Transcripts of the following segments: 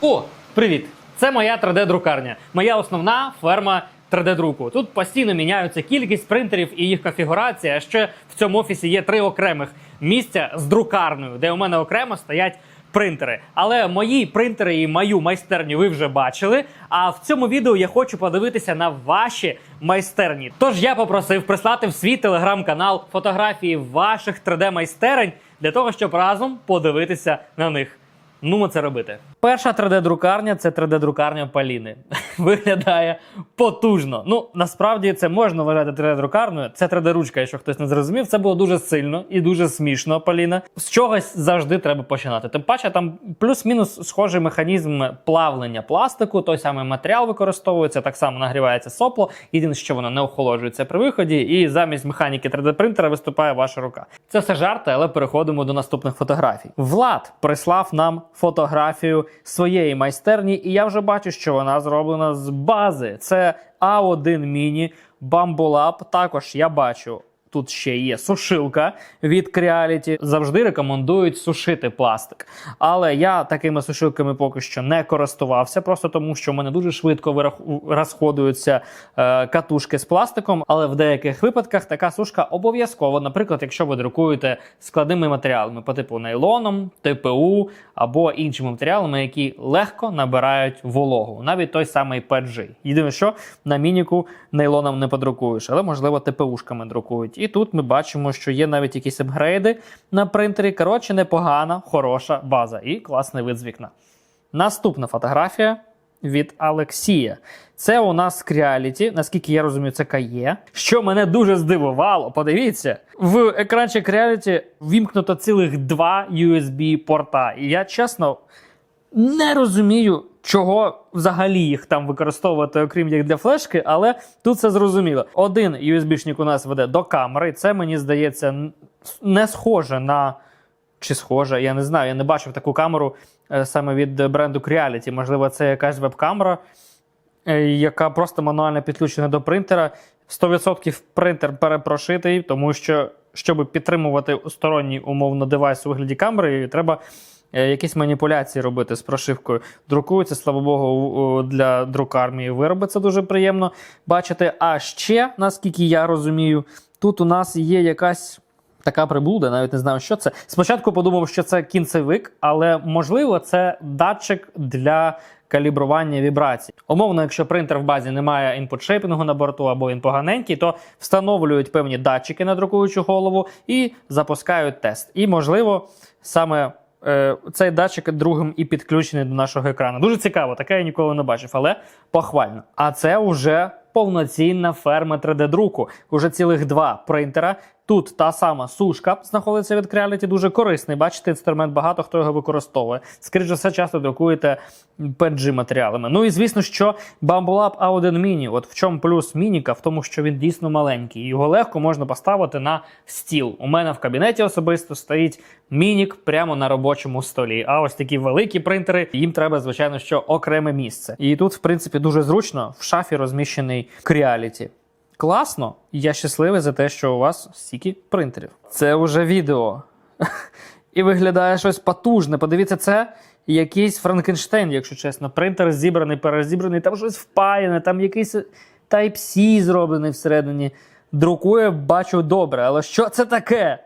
О, привіт! Це моя 3D-друкарня, моя основна ферма 3D-друку. Тут постійно міняються кількість принтерів і їх конфігурація. Ще в цьому офісі є три окремих місця з друкарнею, де у мене окремо стоять принтери. Але мої принтери і мою майстерню ви вже бачили. А в цьому відео я хочу подивитися на ваші майстерні. Тож я попросив прислати в свій телеграм-канал фотографії ваших 3D-майстерень для того, щоб разом подивитися на них. Ну, ми це робити. Перша 3D-друкарня це 3D-друкарня Поліни. Виглядає потужно. Ну, насправді це можна вважати 3D-друкарною. Це 3D-ручка, якщо хтось не зрозумів. Це було дуже сильно і дуже смішно, Поліна. З чогось завжди треба починати. Тим паче, там плюс-мінус схожий механізм плавлення пластику, той самий матеріал використовується, так само нагрівається сопло. Єдине, що воно не охолоджується при виході, і замість механіки 3D-принтера виступає ваша рука. Це все жарти, але переходимо до наступних фотографій. Влад прислав нам фотографію своєї майстерні, і я вже бачу, що вона зроблена з бази. Це A1 Mini Bamboo Lab. Також я бачу. Тут ще є сушилка від Creality. Завжди рекомендують сушити пластик. Але я такими сушилками поки що не користувався, просто тому що в мене дуже швидко розходуються е, катушки з пластиком. Але в деяких випадках така сушка обов'язково, наприклад, якщо ви друкуєте складними матеріалами по типу нейлоном, ТПУ або іншими матеріалами, які легко набирають вологу, навіть той самий PG. Єдине, що на мініку нейлоном не подрукуєш, але можливо ТПУшками друкують. І тут ми бачимо, що є навіть якісь апгрейди на принтері. Коротше, непогана, хороша база і класний вид з вікна. Наступна фотографія від Алексія. Це у нас Creality, наскільки я розумію, це КАЄ. Що мене дуже здивувало, подивіться, в екранчик Creality вімкнуто цілих два USB-порта. І я чесно не розумію, чого взагалі їх там використовувати, окрім як для флешки, але тут це зрозуміло. Один USB-шник у нас веде до камери. Це мені здається не схоже на. Чи схоже, я не знаю. Я не бачив таку камеру е, саме від бренду Creality. Можливо, це якась веб-камера, е, яка просто мануально підключена до принтера. 100% принтер перепрошитий, тому що, щоб підтримувати сторонній умовно девайс у вигляді камери, треба якісь маніпуляції робити з прошивкою. Друкується, слава Богу, для друкармії вироби. Це дуже приємно бачити. А ще, наскільки я розумію, тут у нас є якась. Така приблуда, навіть не знаю, що це. Спочатку подумав, що це кінцевик, але можливо, це датчик для калібрування вібрацій. Умовно, якщо принтер в базі не має інпут шейпінгу на борту або він поганенький, то встановлюють певні датчики на друкуючу голову і запускають тест. І можливо, саме е, цей датчик другим і підключений до нашого екрану. Дуже цікаво, таке я ніколи не бачив, але похвально. А це вже повноцінна ферма 3D-друку. Уже цілих два принтера. Тут та сама сушка знаходиться від Creality, дуже корисний. Бачите, інструмент багато хто його використовує. Скоріше все, часто друкуєте PNG матеріалами. Ну і звісно, що Bamboo Lab A1 Mini. От в чому плюс мініка, в тому, що він дійсно маленький. Його легко можна поставити на стіл. У мене в кабінеті особисто стоїть мінік прямо на робочому столі. А ось такі великі принтери, їм треба, звичайно, що окреме місце. І тут, в принципі, дуже зручно в шафі розміщений Creality. Класно, я щасливий за те, що у вас стільки принтерів. Це вже відео. І виглядає щось потужне. Подивіться, це якийсь Франкенштейн, якщо чесно. Принтер зібраний, перезібраний, там щось впаяне, там якийсь Type-C зроблений всередині. Друкує, бачу добре, але що це таке?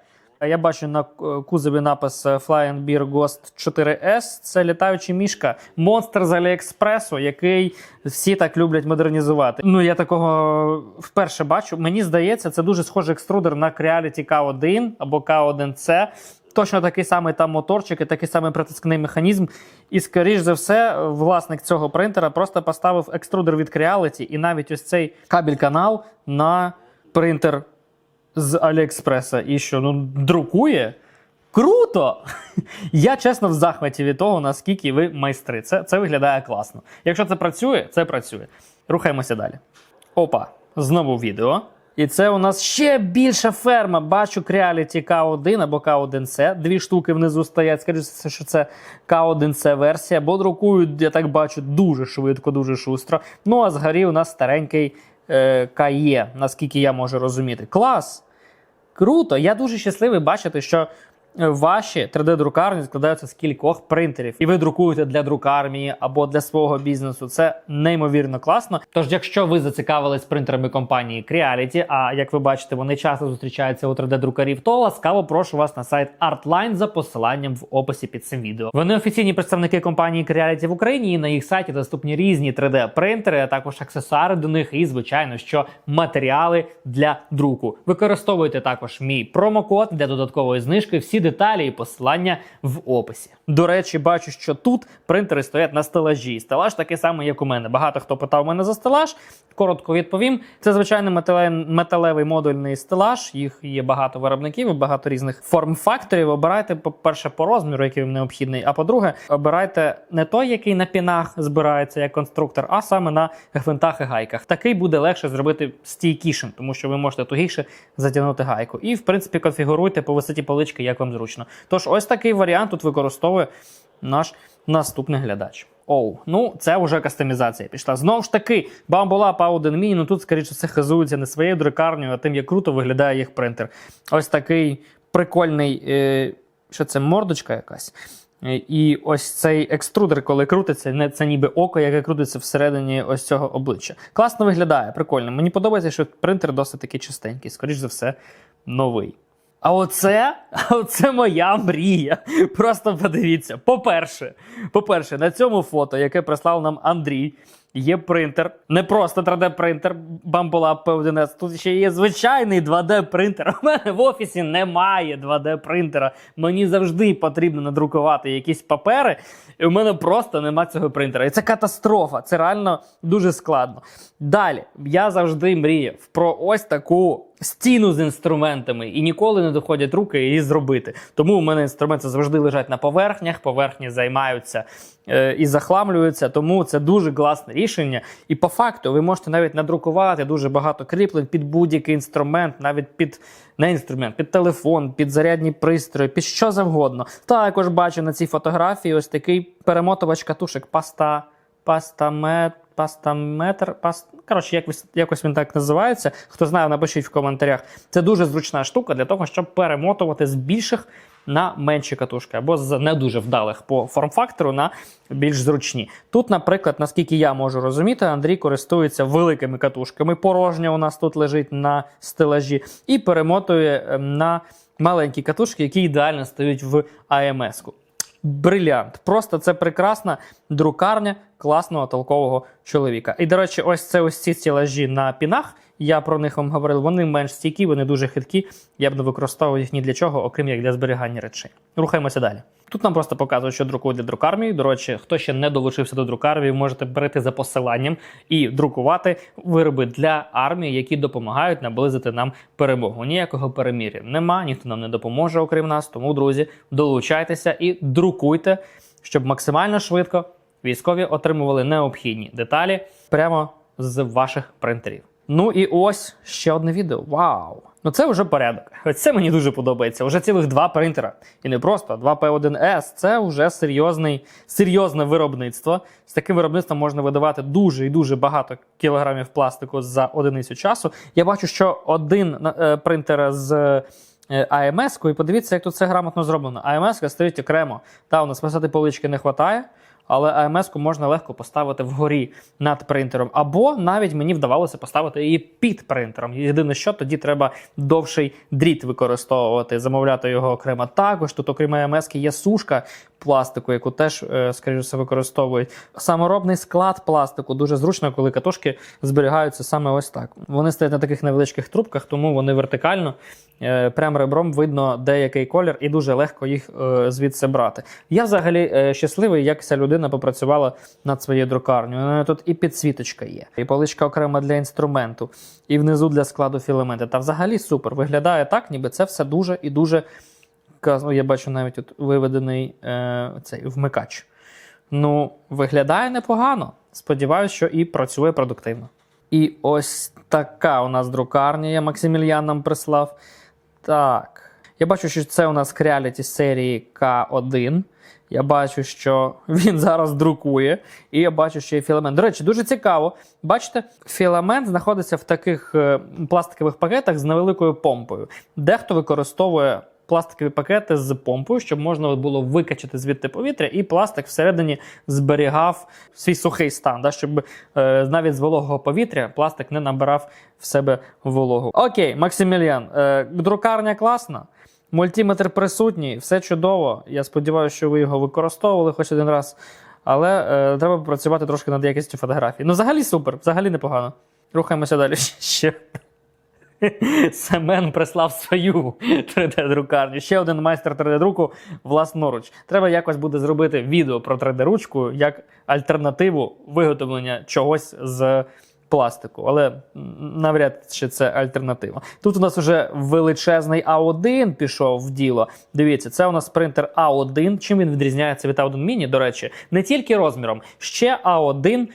А Я бачу на е, кузові напис е, Flying Beer Ghost 4S. Це літаючий мішка. Монстр з Аліекспресу, який всі так люблять модернізувати. Ну я такого вперше бачу. Мені здається, це дуже схожий екструдер на Creality K1 або K1C. Точно такий самий там моторчик і такий самий притискний механізм. І, скоріш за все, власник цього принтера просто поставив екструдер від Creality і навіть ось цей кабель-канал на принтер з Аліекспреса. І що, ну, друкує? Круто! Я чесно в захваті від того, наскільки ви майстри. Це, це виглядає класно. Якщо це працює, це працює. Рухаємося далі. Опа, знову відео. І це у нас ще більша ферма. Бачу Creality K1 або K1C. Дві штуки внизу стоять. Скажіть, що це K1C версія, бо друкують, я так бачу, дуже швидко, дуже шустро. Ну а згорі у нас старенький е, KE, наскільки я можу розуміти. Клас! Круто! Я дуже щасливий бачити, що ваші 3D-друкарні складаються з кількох принтерів, і ви друкуєте для друкармії або для свого бізнесу. Це неймовірно класно. Тож, якщо ви зацікавились принтерами компанії Creality, а як ви бачите, вони часто зустрічаються у 3D-друкарів, то ласкаво прошу вас на сайт Artline за посиланням в описі під цим відео. Вони офіційні представники компанії Creality в Україні. І на їх сайті доступні різні 3D-принтери, а також аксесуари до них, і звичайно, що матеріали для друку. Використовуйте також мій промокод для додаткової знижки. Всі деталі і посилання в описі. До речі, бачу, що тут принтери стоять на стелажі. Стелаж такий самий, як у мене. Багато хто питав мене за стелаж. Коротко відповім. Це звичайно метале- металевий модульний стелаж. Їх є багато виробників, і багато різних форм-факторів. Обирайте, по-перше, по розміру, який вам необхідний. А по-друге, обирайте не той, який на пінах збирається як конструктор, а саме на гвинтах і гайках. Такий буде легше зробити стійкішим, тому що ви можете тугіше затягнути гайку. І, в принципі, конфігуруйте по висоті полички, як вам зручно. Тож, ось такий варіант тут використовує наш наступний глядач. Оу, ну це вже кастомізація пішла. Знову ж таки, Bambolab A1 Mini, ну тут, скоріше, все хизується не своєю друкарнею, а тим, як круто виглядає їх принтер. Ось такий прикольний, е, що це мордочка якась. Е, І ось цей екструдер, коли крутиться, це ніби око, яке крутиться всередині ось цього обличчя. Класно виглядає, прикольно. Мені подобається, що принтер досить таки чистенький, скоріш за все, новий. А оце, оце моя мрія. Просто подивіться. По-перше, по-перше, на цьому фото, яке прислав нам Андрій, є принтер. Не просто 3D-принтер Bambolab P1S. Тут ще є звичайний 2D-принтер. У мене в офісі немає 2D-принтера. Мені завжди потрібно надрукувати якісь папери, і у мене просто нема цього принтера. І це катастрофа. Це реально дуже складно. Далі, я завжди мріяв про ось таку стіну з інструментами, і ніколи не доходять руки її зробити. Тому у мене інструменти завжди лежать на поверхнях, поверхні займаються е, і захламлюються. Тому це дуже класне рішення. І по факту ви можете навіть надрукувати дуже багато кріплень під будь-який інструмент, навіть під не інструмент, під телефон, під зарядні пристрої, під що завгодно. Також бачу на цій фотографії ось такий перемотувач катушек паста. Пастамет, пастаметр, паст... коротше, якось, якось він так називається. Хто знає, напишіть в коментарях. Це дуже зручна штука для того, щоб перемотувати з більших на менші катушки, або з не дуже вдалих по форм-фактору на більш зручні. Тут, наприклад, наскільки я можу розуміти, Андрій користується великими катушками. Порожня у нас тут лежить на стелажі, і перемотує ем, на маленькі катушки, які ідеально стають в АМС-ку. Брилянт. Просто це прекрасна друкарня класного толкового чоловіка. І, до речі, ось це ось ці стілажі на пінах. Я про них вам говорив. Вони менш стійкі, вони дуже хиткі. Я б не використовував їх ні для чого, окрім як для зберігання речей. Рухаємося далі. Тут нам просто показують, що друкують для друкармії. До речі, хто ще не долучився до друкармії, можете перейти за посиланням і друкувати вироби для армії, які допомагають наблизити нам перемогу. Ніякого перемір'я нема, ніхто нам не допоможе, окрім нас. Тому, друзі, долучайтеся і друкуйте, щоб максимально швидко військові отримували необхідні деталі прямо з ваших принтерів. Ну і ось ще одне відео. Вау! Ну це вже порядок. Це мені дуже подобається. Вже цілих два принтера. І не просто 2 P1S. Це вже серйозний, серйозне виробництво. З таким виробництвом можна видавати дуже і дуже багато кілограмів пластику за одиницю часу. Я бачу, що один е, принтер з. е, АМС-ку, подивіться, як тут це грамотно зроблено. АМС стоїть окремо. Та, у нас висоти полички не вистачає, але АМС-ку можна легко поставити вгорі над принтером. Або навіть мені вдавалося поставити її під принтером. Єдине, що тоді треба довший дріт використовувати, замовляти його окремо. Також тут, окрім АМС, є сушка пластику, яку теж, е, скоріше використовують. Саморобний склад пластику дуже зручно, коли катушки зберігаються саме ось так. Вони стоять на таких невеличких трубках, тому вони вертикально, прям ребром видно деякий колір, і дуже легко їх е, звідси брати. Я взагалі е, щасливий, як ця людина попрацювала над своєю друкарнею. У неї тут і підсвіточка є, і поличка окрема для інструменту, і внизу для складу філаменти. Та взагалі супер. Виглядає так, ніби це все дуже і дуже. Ну, Я бачу навіть тут виведений е, цей вмикач. Ну, виглядає непогано. Сподіваюсь, що і працює продуктивно. І ось така у нас друкарня, я Максимільян нам прислав. Так. Я бачу, що це у нас реаліті серії К1. Я бачу, що він зараз друкує, і я бачу, що є філамент. До речі, дуже цікаво. Бачите, філамент знаходиться в таких е, пластикових пакетах з невеликою помпою. Дехто використовує пластикові пакети з помпою, щоб можна було викачати звідти повітря, і пластик всередині зберігав свій сухий стан, да, щоб е, навіть з вологого повітря пластик не набирав в себе вологу. Окей, Максиміліан, е, друкарня класна. Мультиметр присутній, все чудово. Я сподіваюся, що ви його використовували хоч один раз. Але е, треба працювати трошки над якістю фотографій. Ну, взагалі супер, взагалі непогано. Рухаємося далі. Ще. Семен прислав свою 3D-друкарню. Ще один майстер 3D-друку власноруч. Треба якось буде зробити відео про 3D-ручку як альтернативу виготовлення чогось з пластику. Але навряд чи це альтернатива. Тут у нас вже величезний А1 пішов в діло. Дивіться, це у нас принтер А1. Чим він відрізняється від А1 Mini, до речі, не тільки розміром, ще А1 е,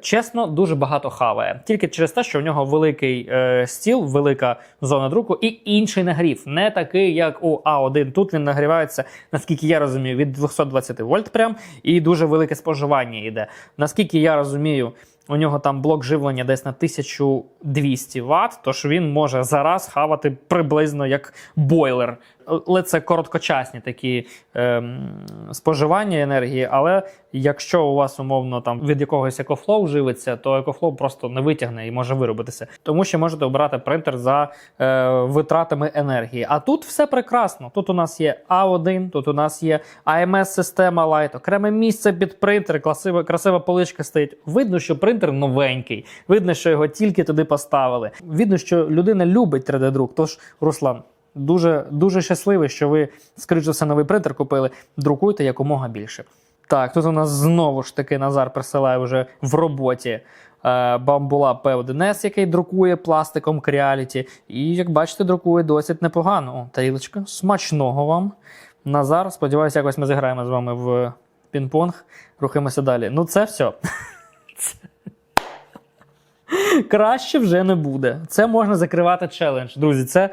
чесно, дуже багато хаває. Тільки через те, що в нього великий е, стіл, велика зона друку і інший нагрів. Не такий, як у А1. Тут він нагрівається, наскільки я розумію, від 220 вольт прям, і дуже велике споживання йде. Наскільки я розумію, у нього там блок живлення десь на 1200 Вт, тож він може зараз хавати приблизно як бойлер. Але це короткочасні такі ем, споживання енергії. Але якщо у вас умовно там від якогось екофлоу живиться, то екофлоу просто не витягне і може виробитися. Тому що можете обирати принтер за е, витратами енергії. А тут все прекрасно. Тут у нас є А1, тут у нас є AMS-система Light, окреме місце під принтер, красива, красива поличка стоїть. Видно, що принтер новенький. Видно, що його тільки туди поставили. Видно, що людина любить 3D-друк. Тож, Руслан, дуже, дуже щасливий, що ви, скоріш за все, новий принтер купили. Друкуйте якомога більше. Так, тут у нас знову ж таки Назар присилає вже в роботі е, бамбула P1S, який друкує пластиком Creality. І, як бачите, друкує досить непогано. О, тарілочка, смачного вам. Назар, сподіваюся, якось ми зіграємо з вами в пінг-понг. Рухаємося далі. Ну, це все. Краще вже не буде. Це можна закривати челендж. Друзі, це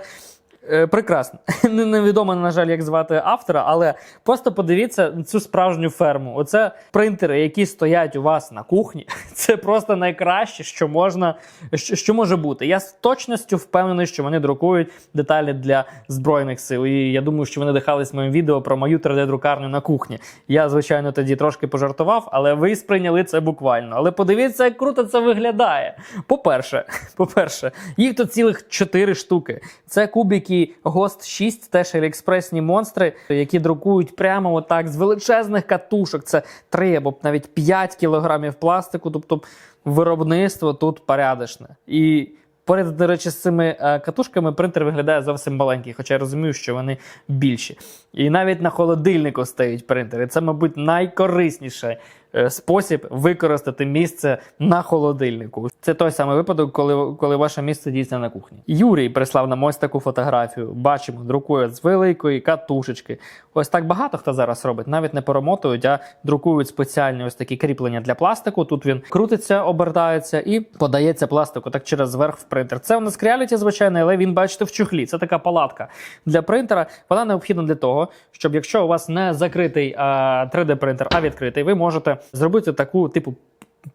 прекрасно. Невідомо, на жаль, як звати автора, але просто подивіться цю справжню ферму. Оце принтери, які стоять у вас на кухні. Це просто найкраще, що можна, що, що може бути. Я з точністю впевнений, що вони друкують деталі для збройних сил. І я думаю, що вони дихались моїм відео про мою 3D-друкарню на кухні. Я, звичайно, тоді трошки пожартував, але ви сприйняли це буквально. Але подивіться, як круто це виглядає. По-перше, по-перше, їх тут цілих 4 штуки. Це кубики Ghost 6, теж еліекспресні монстри, які друкують прямо отак з величезних катушок. Це 3 або навіть 5 кілограмів пластику. Тобто виробництво тут порядочне. І поряд, до речі, з цими е, катушками принтер виглядає зовсім маленький, хоча я розумію, що вони більші. І навіть на холодильнику стоїть принтер. І це, мабуть, найкорисніший е, спосіб використати місце на холодильнику. Це той самий випадок, коли, коли ваше місце дійсно на кухні. Юрій прислав нам ось таку фотографію. Бачимо, друкує з великої катушечки. Ось так багато хто зараз робить. Навіть не перемотують, а друкують спеціальні ось такі кріплення для пластику. Тут він крутиться, обертається і подається пластику так через верх в принтер. Це у нас Creality, звичайно, але він бачите в чухлі. Це така палатка для принтера. Вона необхідна для того, щоб якщо у вас не закритий а, 3D принтер, а відкритий, ви можете зробити таку типу.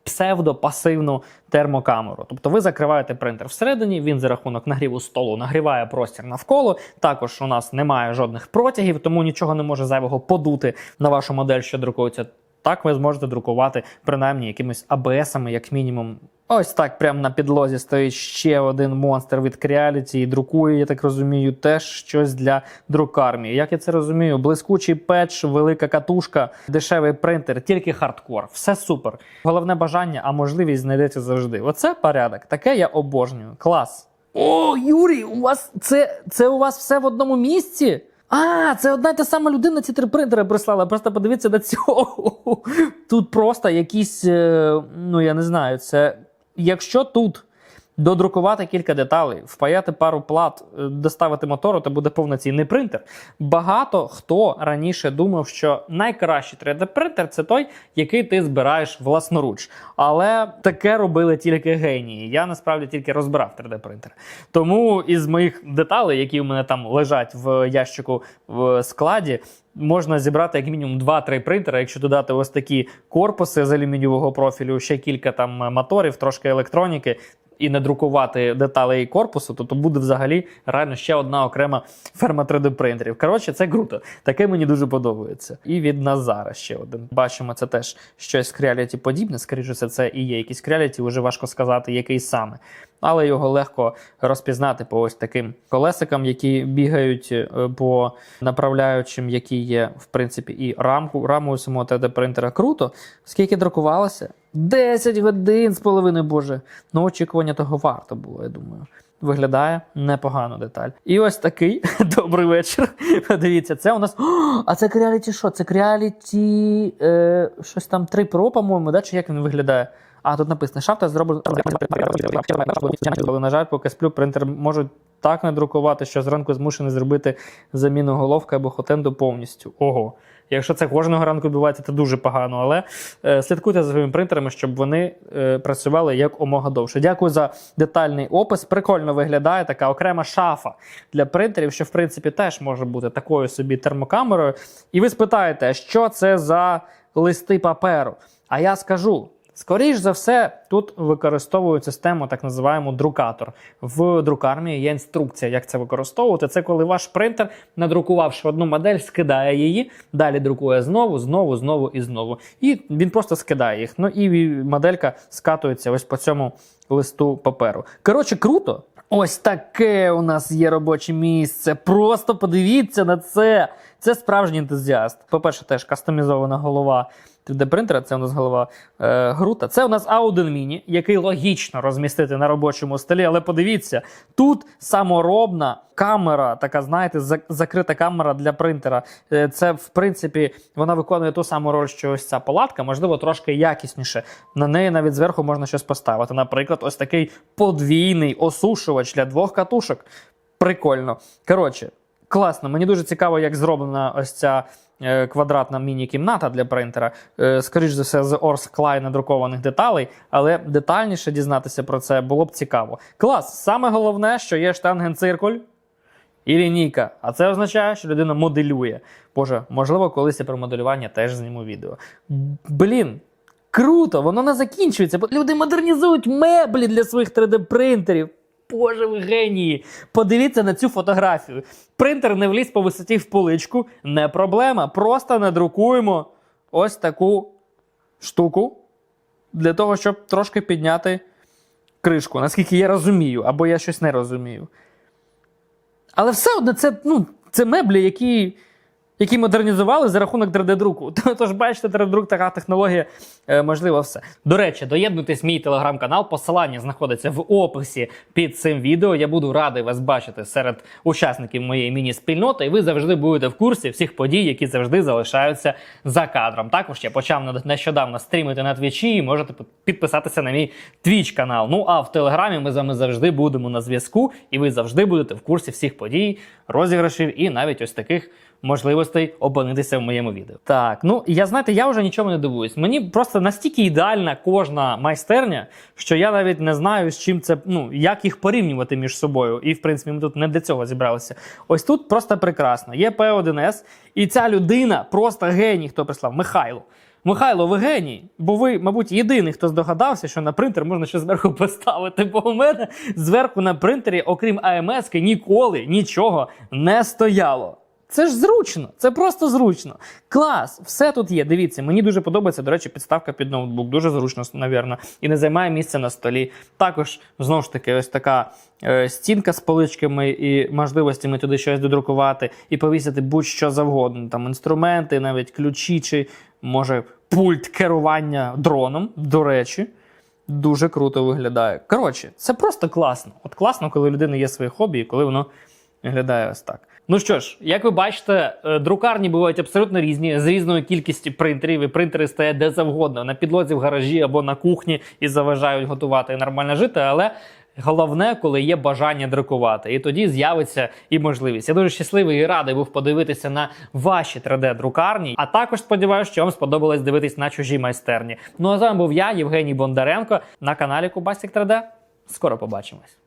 Псевдопасивну термокамеру. Тобто ви закриваєте принтер всередині, він за рахунок нагріву столу нагріває простір навколо. Також у нас немає жодних протягів, тому нічого не може зайвого подути на вашу модель, що друкується. Так ви зможете друкувати принаймні якимись АБСами, як мінімум. Ось так, прямо на підлозі стоїть ще один монстр від Creality і друкує, я так розумію, теж щось для друкармії. Як я це розумію, блискучий петч, велика катушка, дешевий принтер, тільки хардкор. Все супер. Головне бажання, а можливість знайдеться завжди. Оце порядок. Таке я обожнюю. Клас. О, Юрій, у вас це, це у вас все в одному місці? А, це одна й та сама людина ці три принтери прислала. Просто подивіться на цього. Тут просто якісь, е, ну я не знаю, це. Якщо тут додрукувати кілька деталей, впаяти пару плат, е, доставити мотору, то буде повноцінний принтер. Багато хто раніше думав, що найкращий 3D-принтер це той, який ти збираєш власноруч. Але таке робили тільки генії. Я насправді тільки розбирав 3D-принтер. Тому із моїх деталей, які у мене там лежать в ящику в складі, можна зібрати як мінімум 2-3 принтери, якщо додати ось такі корпуси з алюмінієвого профілю, ще кілька там моторів, трошки електроніки. і не друкувати деталей корпусу, то, то буде взагалі реально ще одна окрема ферма 3D принтерів. Коротше, це круто. Таке мені дуже подобається. І від Назара ще один. Бачимо, це теж щось Creality подібне. Скоріше, це і є якийсь Creality, вже важко сказати, який саме. Але його легко розпізнати по ось таким колесикам, які бігають е, по направляючим, які є, в принципі, і рамку, раму у самого 3D принтера. Круто. Скільки друкувалося? 10 годин з половиною, боже. Ну, очікування того варто було, я думаю. Виглядає непогано деталь. І ось такий добрий вечір. Подивіться, це у нас. О, а це Creality що? Це Creality е, щось там 3 Pro, по-моєму, да? чи як він виглядає? А тут написано, шафта зроблена. На жаль, поки сплю, принтер можуть так не друкувати, що зранку змушений зробити заміну головки або хотенду повністю. Ого. Якщо це кожного ранку відбувається, це дуже погано. Але е, слідкуйте за своїми принтерами, щоб вони е, працювали як омога довше. Дякую за детальний опис. Прикольно виглядає така окрема шафа для принтерів, що в принципі теж може бути такою собі термокамерою. І ви спитаєте, що це за листи паперу? А я скажу. Скоріш за все, тут використовують систему так називаємо друкатор. В друкарні є інструкція, як це використовувати. Це коли ваш принтер, надрукувавши одну модель, скидає її, далі друкує знову, знову, знову і знову. І він просто скидає їх. Ну і моделька скатується ось по цьому листу паперу. Коротше, круто. Ось таке у нас є робоче місце. Просто подивіться на це. Це справжній ентузіаст. По-перше, теж кастомізована голова 3D принтера. Це у нас голова е, Грута. Це у нас Auden Mini, який логічно розмістити на робочому столі. Але подивіться, тут саморобна камера, така, знаєте, зак- закрита камера для принтера. Е, Це, в принципі, вона виконує ту саму роль, що ось ця палатка, можливо, трошки якісніше. На неї навіть зверху можна щось поставити. Наприклад, ось такий подвійний осушувач для двох катушок. Прикольно. Коротше, класно. Мені дуже цікаво, як зроблена ось ця квадратна міні-кімната для принтера. Е, скоріш за все, з Орс Клай надрукованих деталей, але детальніше дізнатися про це було б цікаво. Клас! Саме головне, що є штангенциркуль і лінійка. А це означає, що людина моделює. Боже, можливо, колись я про моделювання теж зніму відео. Блін. Круто, воно не закінчується. бо Люди модернізують меблі для своїх 3D-принтерів. Боже, ви генії! Подивіться на цю фотографію. Принтер не вліз по висоті в поличку. Не проблема. Просто надрукуємо ось таку штуку для того, щоб трошки підняти кришку, наскільки я розумію, або я щось не розумію. Але все одно це, ну, це меблі, які, які модернізували за рахунок 3D-друку. Тож, бачите, 3D-друк така технологія, е, можливо, все. До речі, доєднуйтесь мій телеграм-канал. Посилання знаходиться в описі під цим відео. Я буду радий вас бачити серед учасників моєї міні-спільноти, і ви завжди будете в курсі всіх подій, які завжди залишаються за кадром. Також я почав нещодавно стрімити на твічі, і можете підписатися на мій твіч канал. Ну а в телеграмі ми з вами завжди будемо на зв'язку, і ви завжди будете в курсі всіх подій, розіграшів і навіть ось таких можливостей опинитися в моєму відео. Так, ну я знаєте, я вже нічому не дивуюсь. Мені просто настільки ідеальна кожна майстерня, що я навіть не знаю, з чим це, ну як їх порівнювати між собою. І в принципі, ми тут не для цього зібралися. Ось тут просто прекрасно. Є P1S, і ця людина просто геній, хто прислав Михайло. Михайло, ви геній, бо ви, мабуть, єдиний, хто здогадався, що на принтер можна ще зверху поставити. Бо у мене зверху на принтері, окрім АМС, ніколи нічого не стояло. Це ж зручно, це просто зручно. Клас, все тут є. Дивіться, мені дуже подобається, до речі, підставка під ноутбук. Дуже зручно, навірно, і не займає місця на столі. Також, знову ж таки, ось така е, стінка з поличками і можливостями туди щось додрукувати і повісити будь-що завгодно. Там інструменти, навіть ключі, чи може пульт керування дроном, до речі. Дуже круто виглядає. Коротше, це просто класно. От класно, коли у людини є своє хобі, і коли воно виглядає ось так. Ну що ж, як ви бачите, е, друкарні бувають абсолютно різні, з різною кількістю принтерів, і принтери стоять де завгодно, на підлозі в гаражі або на кухні і заважають готувати і нормально жити. Але головне, коли є бажання друкувати, і тоді з'явиться і можливість. Я дуже щасливий і радий був подивитися на ваші 3D-друкарні. А також сподіваюся, що вам сподобалось дивитись на чужі майстерні. Ну а з вами був я, Євгеній Бондаренко, на каналі Кубастик 3D. Скоро побачимось.